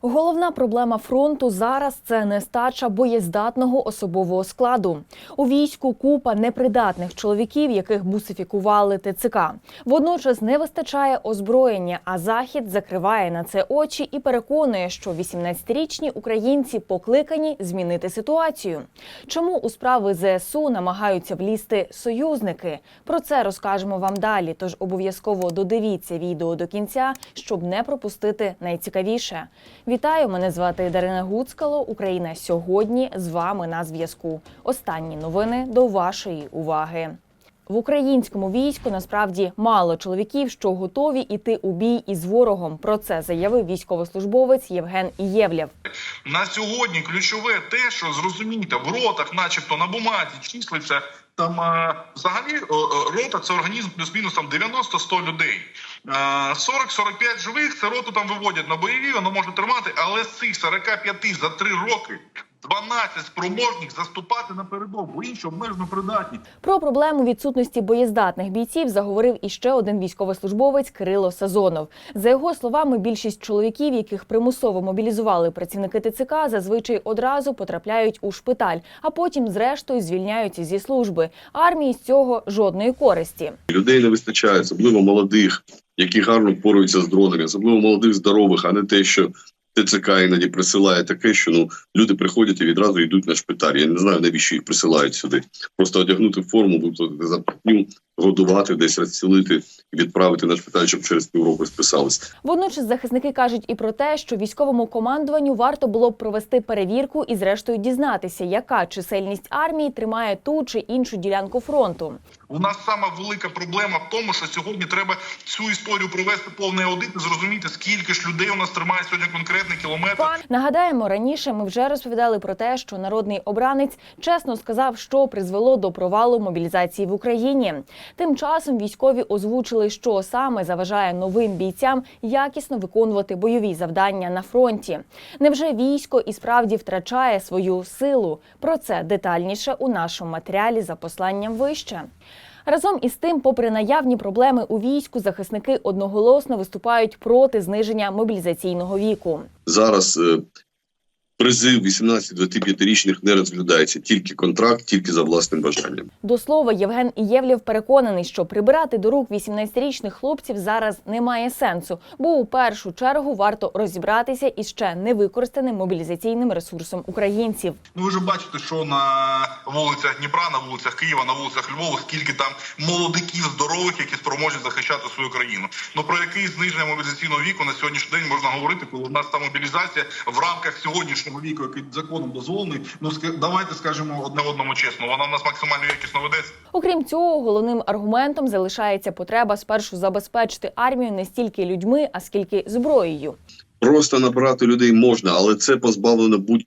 Головна проблема фронту зараз це нестача боєздатного особового складу. У війську купа непридатних чоловіків, яких бусифікували ТЦК. Водночас не вистачає озброєння, а захід закриває на це очі і переконує, що 18-річні українці покликані змінити ситуацію. Чому у справи ЗСУ намагаються влізти союзники? Про це розкажемо вам далі. Тож обов'язково додивіться відео до кінця, щоб не пропустити найцікавіше. Вітаю, мене звати Дарина Гуцкало. Україна сьогодні з вами на зв'язку. Останні новини до вашої уваги. В українському війську насправді мало чоловіків, що готові іти у бій із ворогом. Про це заявив військовослужбовець Євген Ієвлєв. На сьогодні ключове те, що зрозумійте, в ротах, начебто на бумазі, числиться там а, взагалі рота це організм плюс-мінус там 90-100 людей. Е, 40-45 живих це роту там виводять на бойові, воно може тримати, але з цих 45 за 3 роки 12 спроможних заступати на передок, бо інші обмежено придатні. Про проблему відсутності боєздатних бійців заговорив іще один військовослужбовець Кирило Сазонов. За його словами, більшість чоловіків, яких примусово мобілізували працівники ТЦК, зазвичай одразу потрапляють у шпиталь, а потім, зрештою, звільняються зі служби. Армії з цього жодної користі. Людей не вистачає, особливо молодих, які гарно впораються з дронами, особливо молодих, здорових, а не те, що ТЦК іноді присилає таке, що ну люди приходять і відразу йдуть на шпиталь. Я не знаю, навіщо їх присилають сюди. Просто одягнути форму, виплатити зарплатню, годувати, десь розцілити і відправити на шпиталь, щоб через півроку списались. Водночас захисники кажуть і про те, що військовому командуванню варто було б провести перевірку і, зрештою, дізнатися, яка чисельність армії тримає ту чи іншу ділянку фронту. У нас сама велика проблема в тому, що сьогодні треба цю історію провести повний аудит і зрозуміти, скільки ж людей у нас тримає сьогодні конкретний кілометр. Нагадаємо, раніше ми вже розповідали про те, що народний обранець чесно сказав, що призвело до провалу мобілізації в Україні. Тим часом військові озвучили, що саме заважає новим бійцям якісно виконувати бойові завдання на фронті. Невже військо і справді втрачає свою силу? Про це детальніше у нашому матеріалі за посланням вище. Разом із тим, попри наявні проблеми у війську, захисники одноголосно виступають проти зниження мобілізаційного віку. Зараз е, призив 18-25-річних не розглядається тільки контракт, тільки за власним бажанням. До слова, Євген Ієвлєв переконаний, що прибирати до рук 18-річних хлопців зараз немає сенсу, бо у першу чергу варто розібратися із ще невикористаним мобілізаційним ресурсом українців. Ну ви ж бачите, що на вулицях Дніпра, на вулицях Києва, на вулицях Львова, скільки там молодиків здорових, які спроможні захищати свою країну. Ну про який зниження мобілізаційного віку на сьогоднішній день можна говорити, коли у нас та мобілізація в рамках сьогоднішнього віку, який законом дозволений. Ну давайте скажемо одне одному чесно, вона в нас максимально якісно ведеться. Окрім цього, головним аргументом залишається потреба спершу забезпечити армію не стільки людьми, а скільки зброєю. Просто набирати людей можна, але це позбавлено будь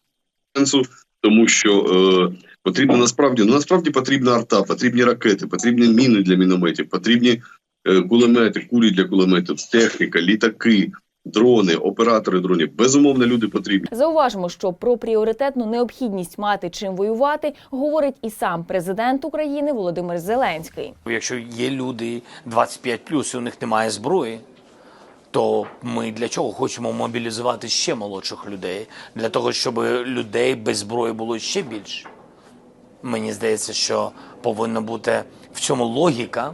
сенсу, тому що е, потрібно насправді ну насправді потрібна арта, потрібні ракети, потрібні міни для мінометів, потрібні е, кулемети, кулі для кулеметів, техніка, літаки, дрони, оператори дронів. Безумовно, люди потрібні. Зауважимо, що про пріоритетну необхідність мати чим воювати говорить і сам президент України Володимир Зеленський. Якщо є люди 25 і у них немає зброї, то ми для чого хочемо мобілізувати ще молодших людей? Для того, щоб людей без зброї було ще більше. Мені здається, що повинна бути в цьому логіка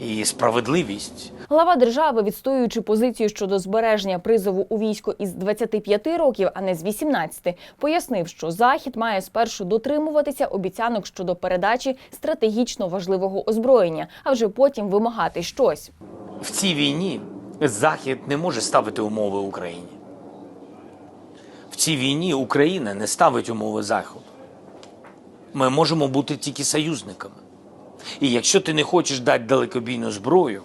і справедливість. Глава держави, відстоюючи позицію щодо збереження призову у військо із 25 років, а не з 18, пояснив, що захід має спершу дотримуватися обіцянок щодо передачі стратегічно важливого озброєння, а вже потім вимагати щось. В цій війні Захід не може ставити умови Україні. В цій війні Україна не ставить умови Заходу. Ми можемо бути тільки союзниками. І якщо ти не хочеш дати далекобійну зброю,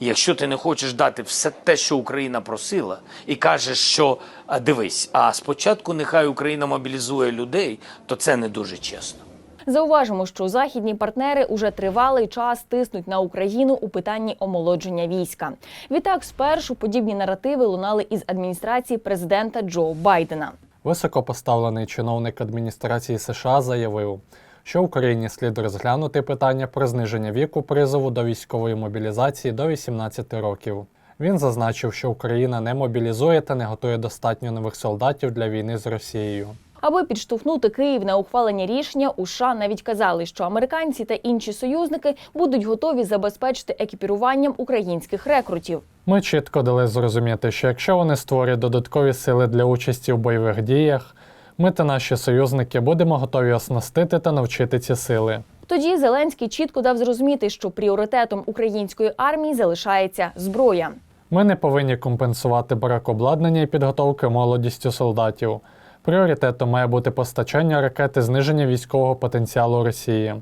якщо ти не хочеш дати все те, що Україна просила, і кажеш, що а, дивись, а спочатку нехай Україна мобілізує людей, то це не дуже чесно. Зауважимо, що західні партнери уже тривалий час тиснуть на Україну у питанні омолодження війська. Відтак, спершу подібні наративи лунали із адміністрації президента Джо Байдена. Високопоставлений чиновник адміністрації США заявив, що Україні слід розглянути питання про зниження віку призову до військової мобілізації до 18 років. Він зазначив, що Україна не мобілізує та не готує достатньо нових солдатів для війни з Росією. Аби підштовхнути Київ на ухвалення рішення, у США навіть казали, що американці та інші союзники будуть готові забезпечити екіпіруванням українських рекрутів. Ми чітко дали зрозуміти, що якщо вони створять додаткові сили для участі в бойових діях, ми та наші союзники будемо готові оснастити та навчити ці сили. Тоді Зеленський чітко дав зрозуміти, що пріоритетом української армії залишається зброя. Ми не повинні компенсувати брак обладнання і підготовки молодістю солдатів. Пріоритетом має бути постачання ракет і зниження військового потенціалу Росії,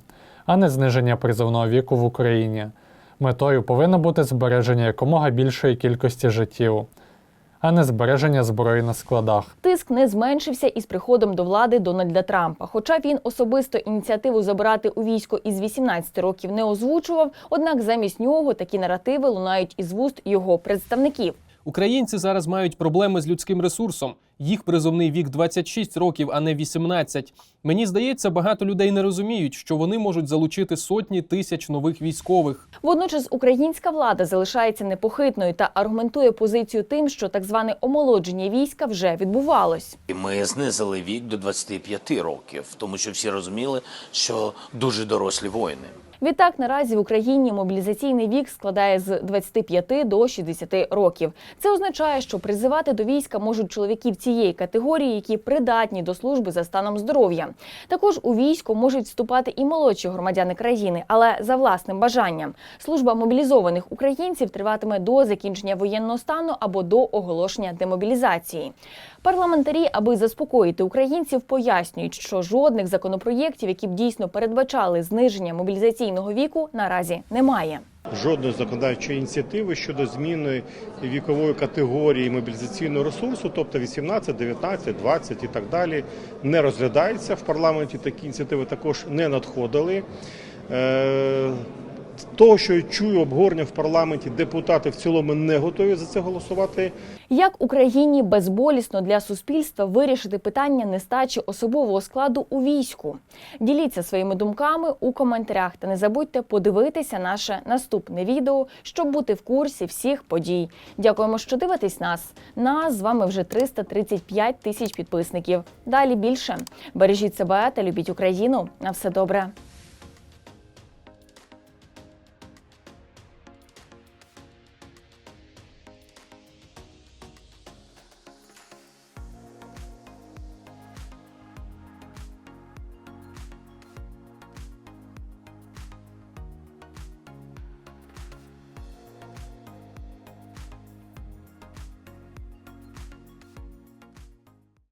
а не зниження призовного віку в Україні. Метою повинно бути збереження якомога більшої кількості життів, а не збереження зброї на складах. Тиск не зменшився із приходом до влади Дональда Трампа. Хоча він особисто ініціативу забирати у військо із 18 років не озвучував, однак замість нього такі наративи лунають із вуст його представників. Українці зараз мають проблеми з людським ресурсом. Їх призовний вік 26 років, а не 18. Мені здається, багато людей не розуміють, що вони можуть залучити сотні тисяч нових військових. Водночас українська влада залишається непохитною та аргументує позицію тим, що так зване омолодження війська вже відбувалось. І Ми знизили вік до 25 років, тому що всі розуміли, що дуже дорослі воїни. Відтак наразі в Україні мобілізаційний вік складає з 25 до 60 років. Це означає, що призивати до війська можуть чоловіків цієї категорії, які придатні до служби за станом здоров'я. Також у військо можуть вступати і молодші громадяни країни, але за власним бажанням. Служба мобілізованих українців триватиме до закінчення воєнного стану або до оголошення демобілізації. Парламентарі, аби заспокоїти українців, пояснюють, що жодних законопроєктів, які б дійсно передбачали зниження мобілізаційного віку, наразі немає. жодної законодавчої ініціативи щодо зміни вікової категорії мобілізаційного ресурсу, тобто 18, 19, 20 і так далі, не розглядається в парламенті. Такі ініціативи також не надходили. Того, що я чую обговорення в парламенті, депутати в цілому не готові за це голосувати. Як Україні безболісно для суспільства вирішити питання нестачі особового складу у війську? Діліться своїми думками у коментарях та не забудьте подивитися наше наступне відео, щоб бути в курсі всіх подій. Дякуємо, що дивитесь нас. Нас з вами вже 335 тисяч підписників. Далі більше бережіть себе та любіть Україну. На все добре.